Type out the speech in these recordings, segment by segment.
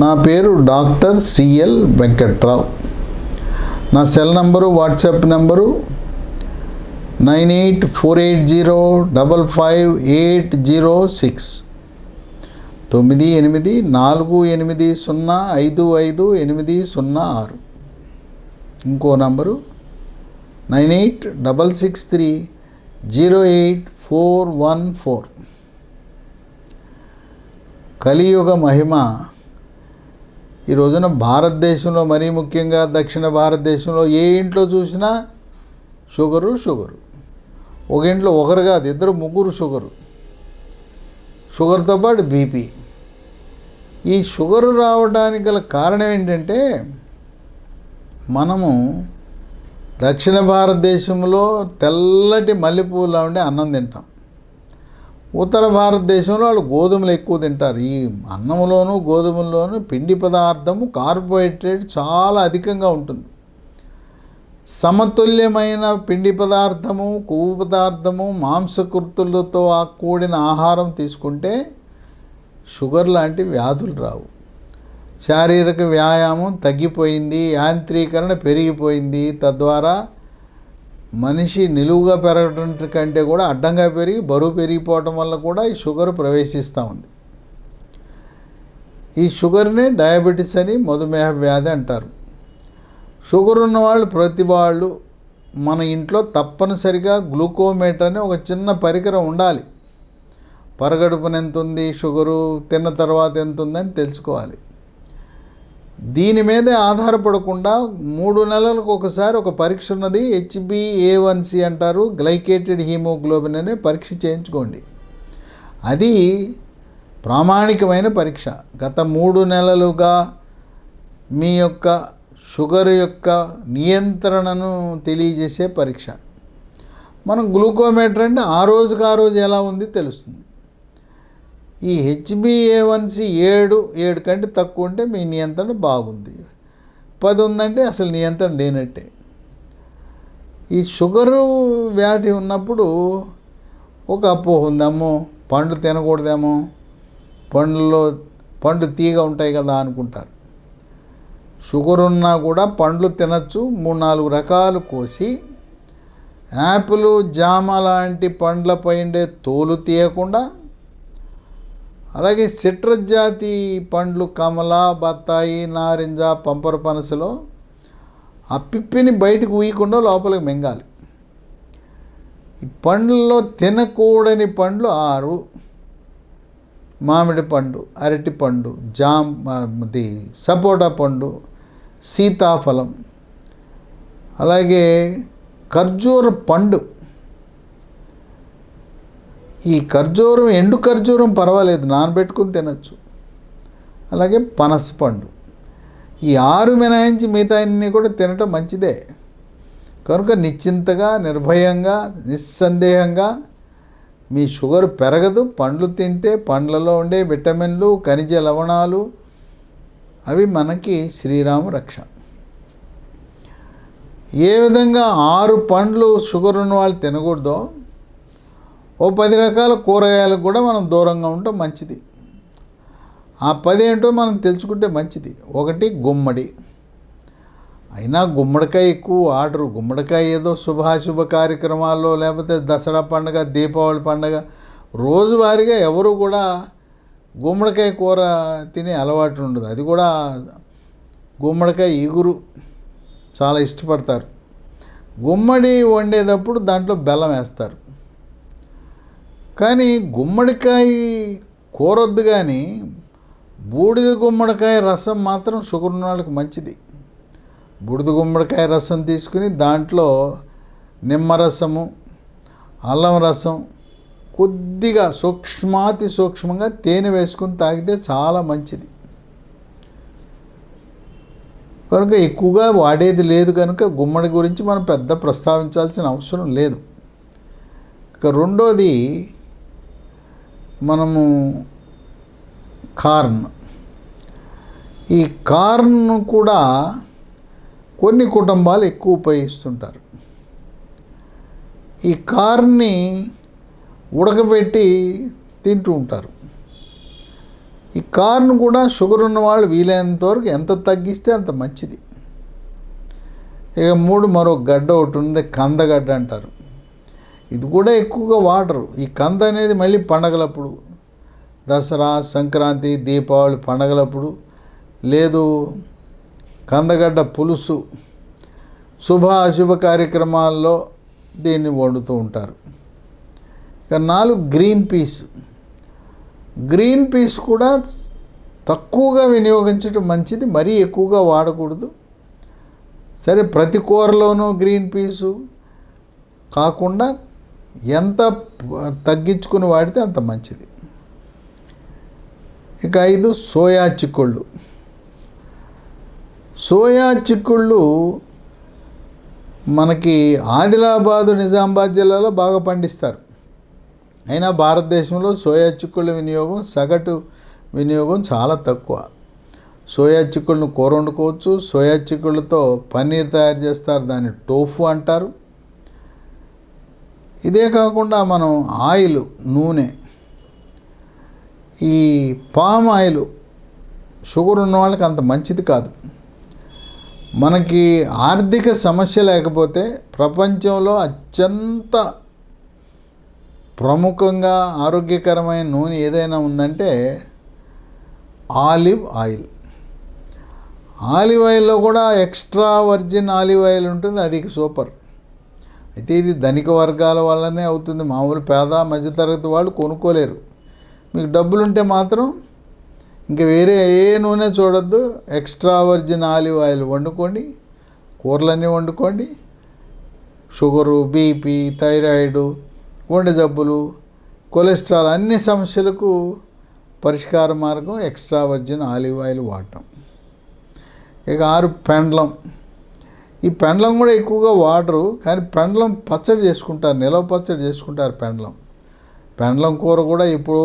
నా పేరు doctor CL Venkatrao. నా cell number WhatsApp number nine eight four eight zero double five eight zero six. తొమ్మిది ఎనిమిది నాలుగు ఎనిమిది సున్నా ఐదు ఐదు ఎనిమిది సున్నా ఆరు. ఇంకో number. Nine eight double six three zero eight four one four. కలియుగ మహిమ. ఈ రోజున భారతదేశంలో మరీ ముఖ్యంగా దక్షిణ భారతదేశంలో ఏ ఇంట్లో చూసినా షుగరు షుగరు. ఒక ఇంట్లో ఒకరు కాదు ఇద్దరు ముగ్గురు షుగరు. షుగర్తో పాటు బీపీ. ఈ షుగరు రావడానికి గల కారణం ఏంటంటే మనము దక్షిణ భారతదేశంలో తెల్లటి మల్లెపూలా ఉండే అన్నం తింటాం. ఉత్తర భారతదేశంలో వాళ్ళు గోధుమలు ఎక్కువ తింటారు. ఈ అన్నంలోనూ గోధుమల్లోనూ పిండి పదార్థము కార్బోహైడ్రేట్ చాలా అధికంగా ఉంటుంది. సమతుల్యమైన పిండి పదార్థము కొవ్వు పదార్థము మాంసకృతులతో ఆ కూడిన ఆహారం తీసుకుంటే షుగర్ లాంటి వ్యాధులు రావు. శారీరక వ్యాయామం తగ్గిపోయింది యాంత్రీకరణ పెరిగిపోయింది. తద్వారా మనిషి నిలువుగా పెరగడం కంటే కూడా అడ్డంగా పెరిగి బరువు పెరిగిపోవటం వల్ల కూడా ఈ షుగర్ ప్రవేశిస్తూ ఉంది. ఈ షుగర్నే డయాబెటీస్ అని మధుమేహ వ్యాధి అంటారు. షుగర్ ఉన్న వాళ్ళు ప్రతి వాళ్ళు మన ఇంట్లో తప్పనిసరిగా గ్లూకోమీటర్ అని ఒక చిన్న పరికరం ఉండాలి. పరగడుపున ఎంత ఉంది షుగరు తిన్న తర్వాత ఎంత ఉందని తెలుసుకోవాలి. దీని మీదే ఆధారపడకుండా మూడు నెలలకు ఒకసారి ఒక పరీక్ష ఉన్నది హెచ్బిఏవన్సి అంటారు గ్లైకేటెడ్ హీమోగ్లోబిన్ అనే పరీక్ష చేయించుకోండి. అది ప్రామాణికమైన పరీక్ష. గత మూడు నెలలుగా మీ యొక్క షుగర్ యొక్క నియంత్రణను తెలియజేసే పరీక్ష. మనం గ్లూకోమీటర్ అంటే ఆ రోజుకి ఆ రోజు ఎలా ఉంది తెలుస్తుంది. ఈ హెచ్బిఏవన్సి ఏడు ఏడు కంటే తక్కువ ఉంటే మీ నియంత్రణ బాగుంది. పది ఉందంటే అసలు నియంత్రణ లేనట్టే. ఈ షుగరు వ్యాధి ఉన్నప్పుడు ఒక అపోహ ఉందేమో పండు తినకూడదేమో పండ్లలో పండు తీగ ఉంటాయి కదా అనుకుంటారు. షుగర్ ఉన్నా కూడా పండ్లు తినచ్చు మూడు నాలుగు రకాలు కోసి యాపిల్ జామ లాంటి పండ్లపై ఉండే తోలు తీయకుండా అలాగే సిట్రస్ జాతి పండ్లు కమల బత్తాయి నారింజ పంపర పనసలో ఆ పిప్పిని బయటకు ఊయకుండా లోపలికి మింగాలి. ఈ పండ్లలో తినకూడని పండ్లు ఆరు. మామిడి పండు అరటి పండు జామ్ అది సపోటా పండు సీతాఫలం. అలాగే ఖర్జూర పండు. ఈ ఖర్జూరం ఎండు ఖర్జూరం పర్వాలేదు నానబెట్టుకుని తినచ్చు. అలాగే పనసపండు ఈ ఆరు మినహాయించి మిగతా అన్నీ కూడా తినటం మంచిదే. కనుక నిశ్చింతగా నిర్భయంగా నిస్సందేహంగా మీ షుగర్ పెరగదు. పండ్లు తింటే పండ్లలో ఉండే విటమిన్లు ఖనిజ లవణాలు అవి మనకి శ్రీరామ రక్ష. ఏ విధంగా ఆరు పండ్లు షుగర్ ఉన్న వాళ్ళు తినకూడదో ఓ పది రకాల కూరగాయలకు కూడా మనం దూరంగా ఉండటం మంచిది. ఆ పది ఏంటో మనం తెలుసుకుంటే మంచిది. ఒకటి గుమ్మడి. అయినా గుమ్మడికాయ ఎక్కువ ఆర్డర్. గుమ్మడికాయ ఏదో శుభాశుభ కార్యక్రమాల్లో లేకపోతే దసరా పండగ దీపావళి పండగ రోజువారీగా ఎవరు కూడా గుమ్మడికాయ కూర తినే అలవాటు ఉండదు. అది కూడా గుమ్మడికాయ ఇగురు. చాలా ఇష్టపడతారు. గుమ్మడి వండేటప్పుడు దాంట్లో బెల్లం వేస్తారు. కానీ గుమ్మడికాయ కూరొద్దు కానీ బూడిద గుమ్మడికాయ రసం మాత్రం షుగర్ ఉన్న వాళ్ళకి మంచిది. బూడిద గుమ్మడికాయ రసం తీసుకుని దాంట్లో నిమ్మరసము అల్లం రసం కొద్దిగా సూక్ష్మాతి సూక్ష్మంగా తేనె వేసుకుని తాగితే చాలా మంచిది. కనుక ఎక్కువగా వాడేది లేదు కనుక గుమ్మడి గురించి మనం పెద్ద ప్రస్తావించాల్సిన అవసరం లేదు. ఇక రెండోది మనము కార్న్. ఈ కార్న్ కూడా కొన్ని కుటుంబాలు ఎక్కువ ఉపయోగిస్తుంటారు. ఈ కార్ని ఉడకబెట్టి తింటూ ఉంటారు. ఈ కార్ను కూడా షుగర్ ఉన్న వాళ్ళు వీలైనంత వరకు ఎంత తగ్గిస్తే అంత మంచిది. ఇక మూడు మరో గడ్డ ఒకటి ఉంది కందగడ్డ అంటారు. ఇది కూడా ఎక్కువగా వాడరు. ఈ కంద అనేది మళ్ళీ పండగలప్పుడు దసరా సంక్రాంతి దీపావళి పండగలప్పుడు లేదు. కందగడ్డ పులుసు శుభ అశుభ కార్యక్రమాల్లో దీన్ని వండుతూ ఉంటారు. ఇక నాలుగు గ్రీన్ పీస్. గ్రీన్ పీస్ కూడా తక్కువగా వినియోగించడం మంచిది మరీ ఎక్కువగా వాడకూడదు. సరే ప్రతి కూరలోనూ గ్రీన్ పీసు కాకుండా ఎంత తగ్గించుకుని వాడితే అంత మంచిది. ఇక ఐదు సోయా చిక్కుళ్ళు. సోయా చిక్కుళ్ళు మనకి ఆదిలాబాదు నిజామాబాద్ జిల్లాలో బాగా పండిస్తారు. అయినా భారతదేశంలో సోయా చిక్కుళ్ళ వినియోగం సగటు వినియోగం చాలా తక్కువ. సోయా చిక్కుళ్ళను కూర వండుకోవచ్చు. సోయా చిక్కుళ్ళతో పన్నీర్ తయారు చేస్తారు. దాన్ని టోఫు అంటారు. ఇదే కాకుండా మనం ఆయిల్ నూనె ఈ పామ్ ఆయిల్ షుగర్ ఉన్న వాళ్ళకి అంత మంచిది కాదు. మనకి ఆర్థిక సమస్య లేకపోతే ప్రపంచంలో అత్యంత ప్రముఖంగా ఆరోగ్యకరమైన నూనె ఏదైనా ఉందంటే ఆలివ్ ఆయిల్. ఆలివ్ ఆయిల్లో కూడా ఎక్స్ట్రా వర్జిన్ ఆలివ్ ఆయిల్ ఉంటుంది అది సూపర్. అయితే ఇది ధనిక వర్గాల వల్లనే అవుతుంది. మామూలు పేద మధ్యతరగతి వాళ్ళు కొనుక్కోలేరు. మీకు డబ్బులుంటే మాత్రం ఇంకా వేరే ఏ నూనె చూడొద్దు. ఎక్స్ట్రా వర్జిన్ ఆలివ్ ఆయిల్ వండుకోండి. కూరలన్నీ వండుకోండి. షుగరు బీపీ థైరాయిడ్ గుండె జబ్బులు కొలెస్ట్రాల్ అన్ని సమస్యలకు పరిష్కార మార్గం ఎక్స్ట్రా వర్జిన్ ఆలివ్ ఆయిల్ వాడటం. ఇక ఆరు పెండ్లం. ఈ పెండ్లం కూడా ఎక్కువగా వాడరు కానీ పెండ్లం పచ్చడి చేసుకుంటారు నిలవ పచ్చడి చేసుకుంటారు పెండ్లం. పెండ్లం కూర కూడా ఇప్పుడు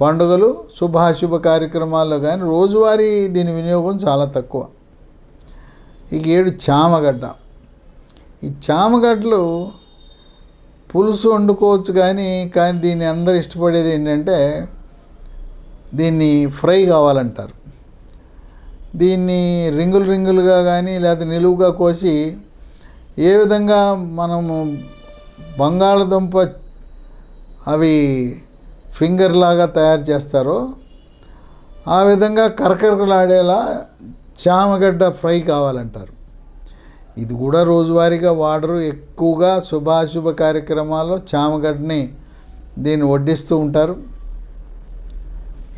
పండుగలు శుభాశుభ కార్యక్రమాల్లో కానీ రోజువారీ దీని వినియోగం చాలా తక్కువ. ఇక ఏడు చామగడ్డ. ఈ చామగడ్డలు పులుసు వండుకోవచ్చు కానీ కానీ దీన్ని అందరు ఇష్టపడేది ఏంటంటే దీన్ని ఫ్రై కావాలంటారు. దీన్ని రింగులు రింగులుగా కానీ లేదా నిలువుగా కోసి ఏ విధంగా మనము బంగాళదుంప అవి ఫింగర్ లాగా తయారు చేస్తారో ఆ విధంగా కరకరకలాడేలా చామగడ్డ ఫ్రై కావాలంటారు. ఇది కూడా రోజువారీగా వాడరు. ఎక్కువగా శుభాశుభ కార్యక్రమాల్లో చామగడ్డని దీన్ని వడ్డిస్తూ ఉంటారు.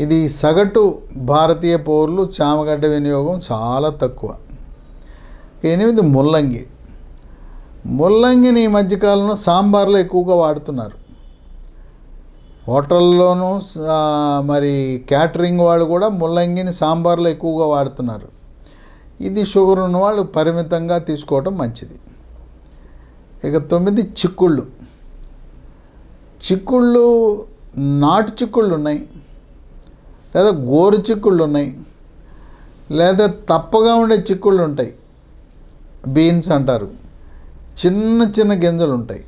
ఇది సగటు భారతీయ పౌరులు చామగడ్డ వినియోగం చాలా తక్కువ. ఎనిమిది ముల్లంగి. ముల్లంగిని ఈ మధ్యకాలంలో సాంబార్లో ఎక్కువగా వాడుతున్నారు. హోటల్లోనూ మరి క్యాటరింగ్ వాళ్ళు కూడా ముల్లంగిని సాంబార్లో ఎక్కువగా వాడుతున్నారు. ఇది షుగర్ ఉన్న వాళ్ళు పరిమితంగా తీసుకోవడం మంచిది. ఇక తొమ్మిది చిక్కుళ్ళు. చిక్కుళ్ళు నాటు చిక్కుళ్ళు ఉన్నాయి. లేదా గోరు చిక్కుళ్ళు ఉన్నాయి లేదా తప్పగా ఉండే చిక్కుళ్ళు ఉంటాయి బీన్స్ అంటారు చిన్న చిన్న గింజలు ఉంటాయి.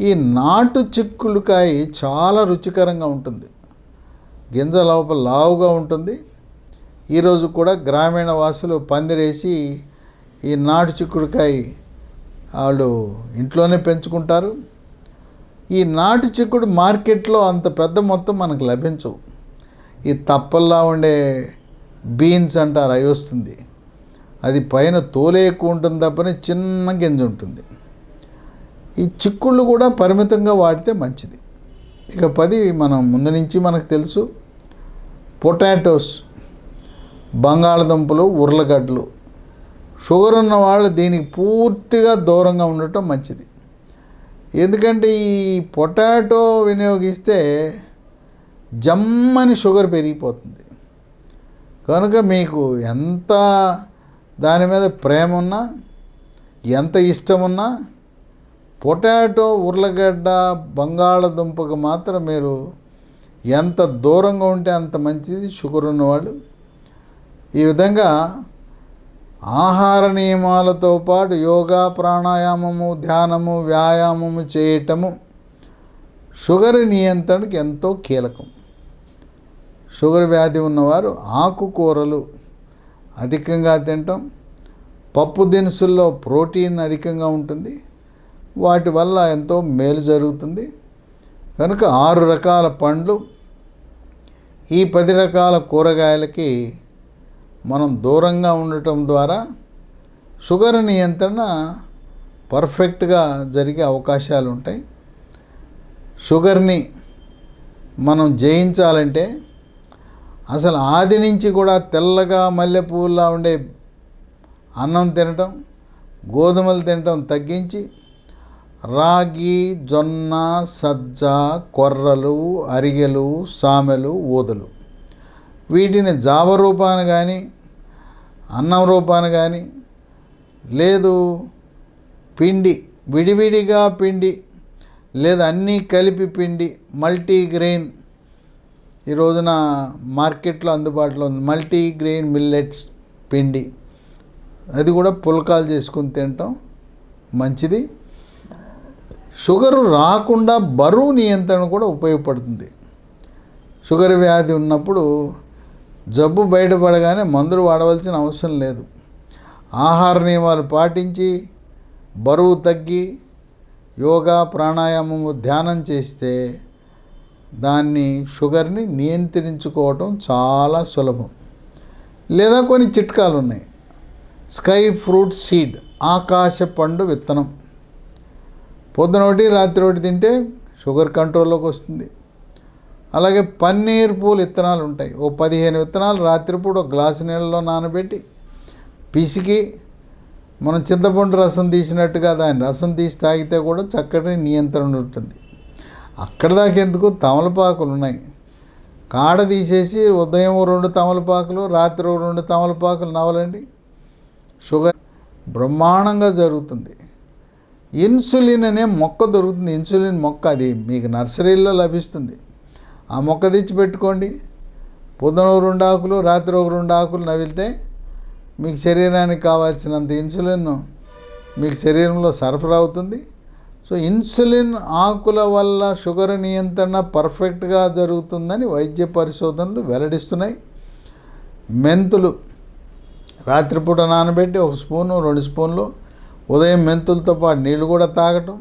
ఈ నాటు చిక్కుడుకాయ చాలా రుచికరంగా ఉంటుంది. గింజ లోపల లావుగా ఉంటుంది. ఈరోజు కూడా గ్రామీణ వాసులు పందిరేసి ఈ నాటు చిక్కుడుకాయ వాళ్ళు ఇంట్లోనే పెంచుకుంటారు. ఈ నాటు చిక్కుడు మార్కెట్లో అంత పెద్ద మొత్తం మనకు లభించవు. ఈ తప్పల్లా ఉండే బీన్స్ అంటారు అవి వస్తుంది. అది పైన తోలే ఎక్కువ ఉంటుంది తప్పని చిన్న గింజ ఉంటుంది. ఈ చిక్కుళ్ళు కూడా పరిమితంగా వాడితే మంచిది. ఇక పది మనం ముందు నుంచి మనకు తెలుసు పొటాటోస్ బంగాళదుంపలు ఉర్లగడ్డలు షుగర్ ఉన్న వాళ్ళు దీనికి పూర్తిగా దూరంగా ఉండటం మంచిది. ఎందుకంటే ఈ పొటాటో వినియోగిస్తే జమ్మని షుగర్ పెరిగిపోతుంది. కనుక మీకు ఎంత దాని మీద ప్రేమ ఉన్నా ఎంత ఇష్టం ఉన్నా పొటాటో ఉర్లగడ్డ బంగాళదుంపకు మాత్రం మీరు ఎంత దూరంగా ఉంటే అంత మంచిది షుగర్ ఉన్నవాళ్ళు. ఈ విధంగా ఆహార నియమాలతో పాటు యోగా ప్రాణాయామము ధ్యానము వ్యాయామము చేయటము షుగర్ నియంత్రణకు ఎంతో కీలకం. షుగర్ వ్యాధి ఉన్నవారు ఆకుకూరలు అధికంగా తినటం పప్పు దినుసుల్లో ప్రోటీన్ అధికంగా ఉంటుంది. వాటి వల్ల ఎంతో మేలు జరుగుతుంది. కనుక ఆరు రకాల పండ్లు ఈ పది రకాల కూరగాయలకి మనం దూరంగా ఉండటం ద్వారా షుగర్ నియంత్రణ పర్ఫెక్ట్గా జరిగే అవకాశాలు ఉంటాయి షుగర్ని మనం జయించాలంటే అసలు ఆది నుంచి కూడా తెల్లగా మల్లెపూల్లా ఉండే అన్నం తినటం గోధుమలు తినటం తగ్గించి రాగి జొన్న సజ్జ కొర్రలు అరిగెలు సామెలు ఊదలు. వీటిని జావ రూపాన కానీ అన్నం రూపాన కానీ లేదు పిండి విడివిడిగా పిండి లేదా అన్నీ కలిపి పిండి మల్టీగ్రెయిన్ ఈ రోజున మార్కెట్లో అందుబాటులో ఉంది. మల్టీ గ్రెయిన్ మిల్లెట్స్ పిండి. అది కూడా పుల్కాలు చేసుకుని తినటం మంచిది. షుగరు రాకుండా బరువు నియంత్రణ కూడా ఉపయోగపడుతుంది. షుగర్ వ్యాధి ఉన్నప్పుడు జబ్బు బయటపడగానే మందులు వాడవలసిన అవసరం లేదు. ఆహార నియమాలు పాటించి బరువు తగ్గి యోగా ప్రాణాయామము ధ్యానం చేస్తే దాన్ని షుగర్ని నియంత్రించుకోవటం చాలా సులభం. లేదా కొన్ని చిట్కాలు ఉన్నాయి. స్కై ఫ్రూట్ సీడ్ ఆకాశ పండు విత్తనం. పొద్దున ఒకటి రాత్రి ఒకటి తింటే షుగర్ కంట్రోల్లోకి వస్తుంది. అలాగే పన్నీర్ పూలు విత్తనాలు ఉంటాయి. ఓ పదిహేను విత్తనాలు రాత్రిపూట ఒక గ్లాసు నీళ్ళలో నానబెట్టి పిసికి మనం చింతపండు రసం తీసినట్టుగా దాని రసం తీసి తాగితే కూడా చక్కటి నియంత్రణ ఉంటుంది. అక్కడ దాకా ఎందుకు? తమలపాకులు ఉన్నాయి. కాడ తీసేసి ఉదయం రెండు తమలపాకులు రాత్రి రెండు తమలపాకులు నవలండి. షుగర్ బ్రహ్మాండంగా జరుగుతుంది. ఇన్సులిన్ అనే మొక్క దొరుకుతుంది. ఇన్సులిన్ మొక్క అది మీకు నర్సరీలో లభిస్తుంది. ఆ మొక్క తెచ్చి పెట్టుకోండి. పొద్దున ఒక రెండు ఆకులు రాత్రి ఒక రెండు ఆకులు నవిలితే మీకు శరీరానికి కావాల్సినంత ఇన్సులిన్ మీకు శరీరంలో సరఫరా అవుతుంది. సో ఇన్సులిన్ ఆకుల వల్ల షుగర్ నియంత్రణ పర్ఫెక్ట్గా జరుగుతుందని వైద్య పరిశోధనలు వెల్లడిస్తున్నాయి. మెంతులు రాత్రిపూట నానబెట్టి ఒక స్పూను రెండు స్పూన్లు ఉదయం మెంతులతో పాటు నీళ్ళు కూడా తాగటం.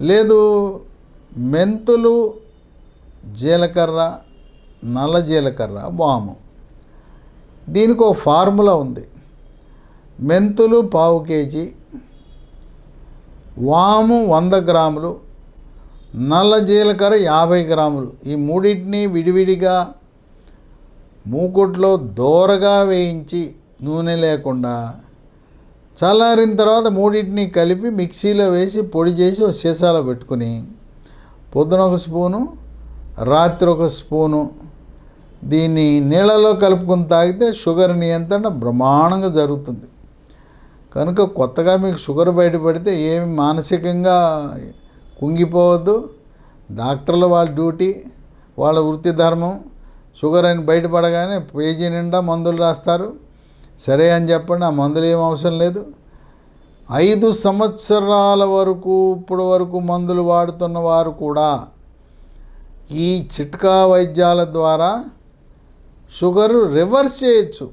లేదు మెంతులు జీలకర్ర నల్ల జీలకర్ర వాము. దీనికి ఒక ఫార్ములా ఉంది. మెంతులు పావు కేజీ వాము వంద గ్రాములు నల్ల జీలకర్ర యాభై గ్రాములు. ఈ మూడింటిని విడివిడిగా మూకుట్లో దోరగా వేయించి నూనె లేకుండా చల్లారిన తర్వాత మూడింటిని కలిపి మిక్సీలో వేసి పొడి చేసి ఒక సీసాలో పెట్టుకుని పొద్దున ఒక స్పూను రాత్రి ఒక స్పూను దీన్ని నీళ్ళలో కలుపుకొని తాగితే షుగర్ నియంత్రణ బ్రహ్మాండంగా జరుగుతుంది. కనుక కొత్తగా మీకు షుగర్ బయటపడితే ఏమి మానసికంగా కుంగిపోవద్దు. డాక్టర్లు వాళ్ళ డ్యూటీ వాళ్ళ వృత్తి ధర్మం షుగర్ అని బయటపడగానే పేజీ నిండా మందులు రాస్తారు. సరే అని చెప్పండి ఆ మందులు ఏం అవసరం లేదు. ఐదు సంవత్సరాల వరకు ఇప్పుడు వరకు మందులు వాడుతున్న వారు కూడా ఈ చిట్కా వైద్యాల ద్వారా షుగర్ రివర్స్ చేయొచ్చు.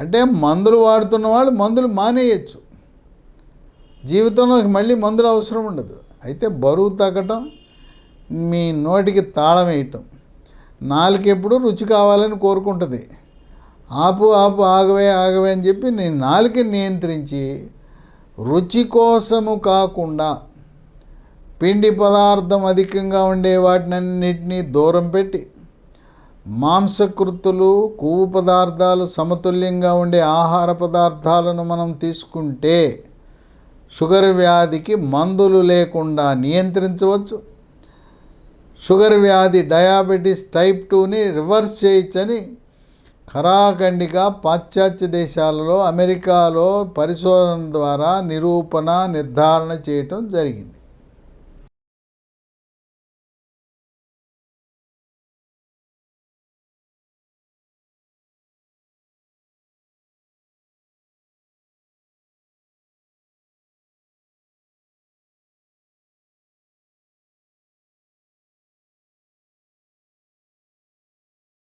అంటే మందులు వాడుతున్న వాళ్ళు మందులు మానేయచ్చు. జీవితంలో మళ్ళీ మందులు అవసరం ఉండదు. అయితే బరువు తగ్గటం మీ నోటికి తాళం వేయటం నాలుకెప్పుడు రుచి కావాలని కోరుకుంటుంది. ఆపు ఆపు ఆగవే ఆగవే అని చెప్పి నేను నాలుక నియంత్రించి రుచి కోసము కాకుండా పిండి పదార్థం అధికంగా ఉండే వాటినన్నిటినీ దూరం పెట్టి మాంసకృతులు కొవ్వు పదార్థాలు సమతుల్యంగా ఉండే ఆహార పదార్థాలను మనం తీసుకుంటే షుగర్ వ్యాధికి మందులు లేకుండా నియంత్రించవచ్చు. షుగర్ వ్యాధి డయాబెటీస్ టైప్ టూని రివర్స్ చేయొచ్చని ఖరాఖండిగా పాశ్చాత్య దేశాలలో అమెరికాలో పరిశోధన ద్వారా నిరూపణ నిర్ధారణ చేయటం జరిగింది.